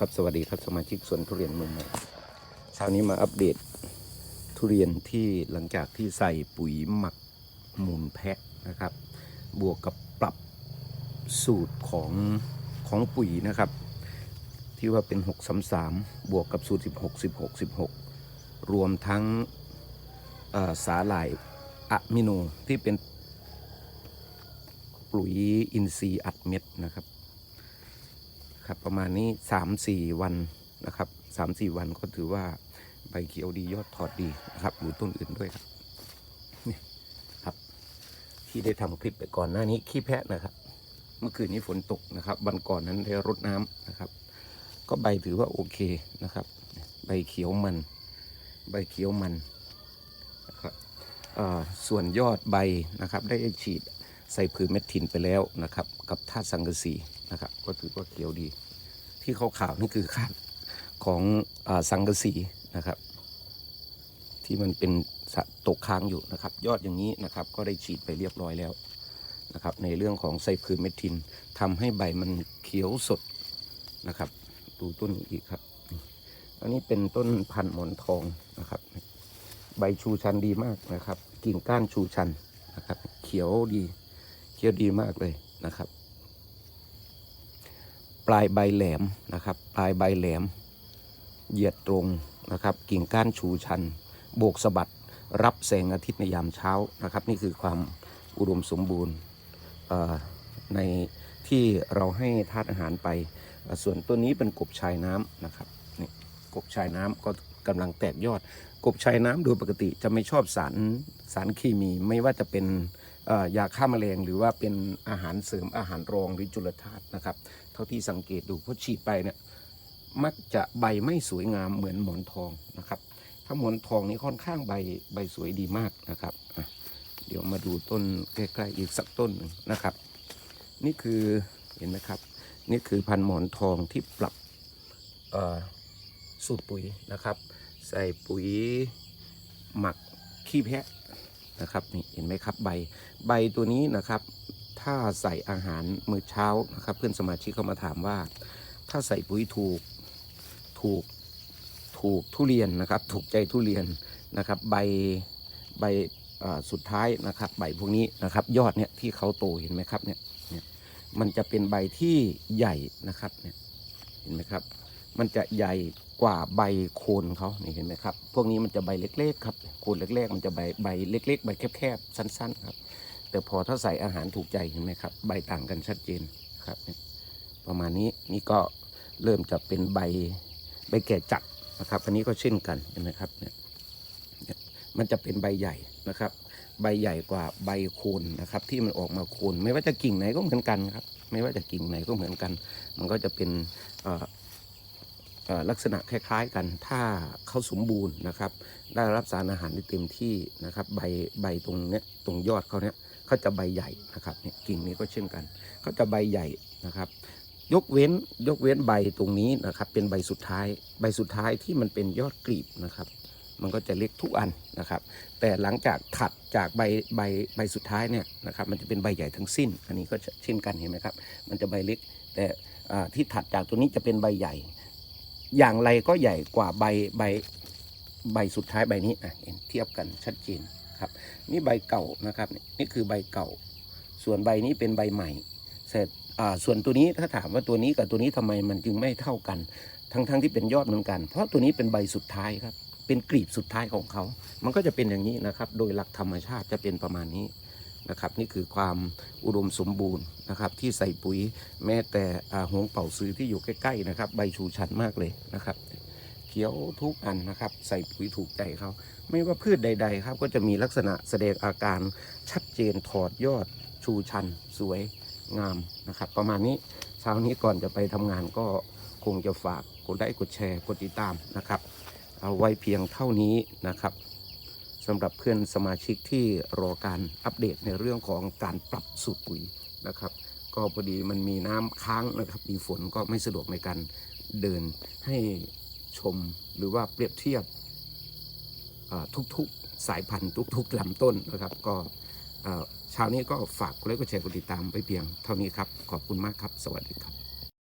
ครับสวัสดีครับสมาชิกสวนทุเรียนมุมใหม่เช้านี้มาอัปเดตทุเรียนที่หลังจากที่ใส่ปุ๋ยหมักมูลแพะนะครับ บวกกับปรับสูตรของของปุ๋ยนะครับ ที่ว่าเป็น 633 บวกกับสูตร 16 16 16 รวมทั้งเอ่อสาหร่ายอะมิโนที่เป็นปุ๋ยอินทรีย์อัดเม็ดนะครับ ครับประมาณนี้สามสี่วันนะครับสามสี่วันก็ถือว่าใบเขียวดียอดถอดดีนะครับดูต้นอื่นด้วยครับนี่ครับ ที่ได้ทำคลิปไปก่อนหน้านี้ขี้แพะนะครับ เมื่อคืนนี้ฝนตกนะครับ วันก่อนนั้นได้รดน้ำนะครับ ก็ใบถือว่าโอเคนะครับ ใบเขียวมัน ใบเขียวมันนะครับส่วนยอดใบนะครับ ได้ฉีด ใส่ผืนเม็ดทินไปแล้วนะครับ กับธาตุสังกะสีนะครับ ก็ถือว่าเขียวดี ที่ขาวๆนี่คือคาบของอาสังกะสีนะครับ ที่มันเป็นตกค้างอยู่นะครับ ยอดอย่างนี้นะครับ ก็ได้ฉีดไปเรียบร้อยแล้วนะครับ ในเรื่องของไซพืนเมทินทำให้ใบมันเขียวสดนะครับ ดูต้นอีกครับ อันนี้เป็นต้นพันธุ์หมอนทองนะครับ ใบชูชันดีมากนะครับ กิ่งก้านชูชันนะครับ เขียวดี เขียวดีมากเลยนะครับ ปลายใบแหลมนะครับ ปลายใบแหลม เหยียดตรงนะครับ กิ่งก้านชูชัน โบกสะบัด รับแสงอาทิตย์ในยามเช้านะครับ นี่คือความอุดมสมบูรณ์ในที่เราให้ธาตุอาหารไป ส่วนตัวนี้เป็นกบชายน้ำนะครับนี่กบชายน้ำก็กำลังแตกยอด กบชายน้ำโดยปกติจะไม่ชอบสารสารเคมีไม่ว่าจะเป็น ยาฆ่าแมลงหรือว่าเป็นอาหารเสริมอาหารรองหรือจุลธาตุนะครับ เท่าที่สังเกตดูเพราะฉีดไปเนี่ยมักจะใบไม่สวยงามเหมือนหมอนทองนะครับ ถ้าหมอนทองนี่ค่อนข้างใบใบสวยดีมากนะครับเดี๋ยวมาดูต้นใกล้ๆอีกสักต้นหนึ่งนะครับ นี่คือเห็นไหมครับ นี่คือพันหมอนทองที่ปรับสูตรปุ๋ยนะครับ ใส่ปุ๋ยหมักขี้แพะ นะครับนี่เห็นไหมครับใบใบตัวนี้นะครับ ถ้าใส่อาหารมื้อเช้านะครับ เพื่อนสมาชิกเข้ามาถามว่า ถ้าใส่ปุ๋ยถูกถูกถูกทุเรียนนะครับ ถูกใจทุเรียนนะครับ ใบใบสุดท้ายนะครับ ใบพวกนี้นะครับ ยอดเนี่ยที่เขาโตเห็นไหมครับเนี่ยเนี่ยมันจะเป็นใบที่ใหญ่นะครับเนี่ยเห็นไหมครับ มันจะใหญ่กว่าใบโคนเขานี่เห็นไหมครับ พวกนี้มันจะใบเล็กๆครับโคนเล็กๆมันจะใบใบเล็ก ๆ ใบแคบๆสั้น ๆ ครับ แต่พอถ้าใส่อาหารถูกใจเห็นไหมครับ ใบต่างกันชัดเจนครับ ประมาณนี้นี่ก็เริ่มจะเป็นใบใบแก่จัดนะครับ อันนี้ก็เช่นกันเห็นไหมครับเนี่ยมันจะเป็นใบใหญ่นะครับ ใบใหญ่กว่าใบโคนนะครับ ที่มันออกมาโคน ไม่ว่าจะกิ่งไหนก็เหมือนกันครับ ไม่ว่าจะกิ่งไหนก็เหมือนกัน มันก็จะเป็นอ ลักษณะคล้ายๆกันถ้าเขาสมบูรณ์นะครับ ได้รับสารอาหารได้เต็มที่นะครับใบใบตรงเนี้ยตรงยอดเขาเนี้ยเขาจะใบใหญ่นะครับเนี่ยกิ่งนี้ก็เช่นกันเขาจะใบใหญ่นะครับ ยกเว้นยกเว้นใบตรงนี้นะครับ เป็นใบสุดท้าย ใบสุดท้ายที่มันเป็นยอดกลีบนะครับ มันก็จะเล็กทุกอันนะครับ แต่หลังจากถัดจากใบใบใบสุดท้ายเนี่ยนะครับมันจะเป็นใบใหญ่ทั้งสิ้น อันนี้ก็เช่นกันเห็นไหมครับ มันจะใบเล็กแต่ที่ถัดจากตัวนี้จะเป็นใบใหญ่ อย่างไรก็ใหญ่กว่าใบใบใบสุดท้ายใบนี้อะเห็นเทียบกันชัดเจนครับ นี่ใบเก่านะครับนี่คือใบเก่า ส่วนใบนี้เป็นใบใหม่ เสร็จอ่าส่วนตัวนี้ถ้าถามว่าตัวนี้กับตัวนี้ทำไมมันจึงไม่เท่ากัน ทั้งๆทที่เป็นยอดเหมือนกัน เพราะตัวนี้เป็นใบสุดท้ายครับเป็นกลีบสุดท้ายของเขา มันก็จะเป็นอย่างนี้นะครับ โดยหลักธรรมชาติจะเป็นประมาณนี้ นะครับ นี่คือความอุดมสมบูรณ์นะครับ ที่ใส่ปุ๋ยแม้แต่หงเป่าซื้อที่อยู่ใกล้ๆนะครับ ใบชูชันมากเลยนะครับเขียวทุกอันนะครับ ใส่ปุ๋ยถูกใจเขาไม่ว่าพืชใด ๆ ครับ ก็จะมีลักษณะแสดงอาการชัดเจนถอดยอดชูชัน สวยงามนะครับ ประมาณนี้เช้านี้ก่อนจะไปทำงานก็คงจะฝากกดไลค์กดแชร์กดติดตามนะครับ เอาไว้เพียงเท่านี้นะครับ สำหรับเพื่อนสมาชิกที่รอการอัปเดตในเรื่องของการปรับสูตรปุ๋ยนะครับ ก็พอดีมันมีน้ำค้างนะครับ มีฝนก็ไม่สะดวกในการเดินให้ชมหรือว่าเปรียบเทียบทุกๆสายพันธุ์ทุกๆลำต้นนะครับ ก็เช้านี้ก็ฝากกดไลค์กดแชร์กดติดตามไปเพียงเท่านี้ครับ ขอบคุณมากครับ สวัสดีครับ